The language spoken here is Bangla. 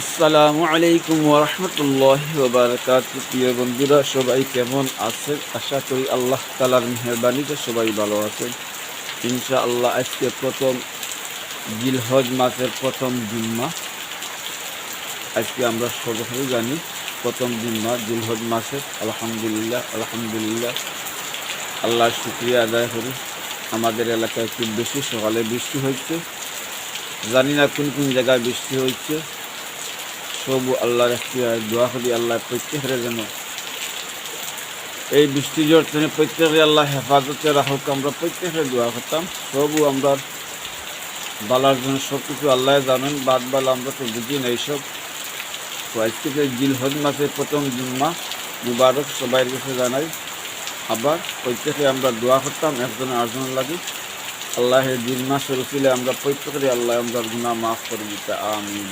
আসসালামু আলাইকুম ওরহমতুল্লাহ ওবরাকাত প্রিয় বন্ধুরা, সবাই কেমন আছেন? আশা করি আল্লাহ তালার মেহরবানিতে সবাই ভালো আছেন। ইনশা আল্লাহ আজকে প্রথম জিলহজ মাসের প্রথম জুম্মা। আজকে আমরা সবাই জানি প্রথম জুম্মা জিলহজ মাসের। আলহামদুলিল্লাহ আলহামদুলিল্লাহ। আল্লাহ শুক্রিয়া আদায় করি। আমাদের এলাকায় খুব বেশি সকালে বৃষ্টি হচ্ছে। জানি না কোন কোন জায়গায় বৃষ্টি হচ্ছে। সবু আল্লাহর এখতিয়ার, দোয়া করি আল্লাহ প্রত্যেকের যেন এই বৃষ্টি জ্বর থেকে প্রত্যেকে আল্লাহ হেফাজতে রাখুক, আমরা প্রত্যেকের দোয়া করতাম। সবু আমরা বালার জন্য সব কিছু আল্লাহ জানেন, বাদ বাল আমরা তো বুঝি না এইসব। তো আজকে যে জিলহজ মাসের প্রথম জুম্মা মুবারক সবাই কাছে জানাই। আবার প্রত্যেকে আমরা দোয়া করতাম, একজনের আরেকজনের লাগে। আল্লাহের দিন মাসের উচিলে আমরা প্রত্যেকেরই আল্লাহ আমরা গুণা মাফ করে দিতে আমিন।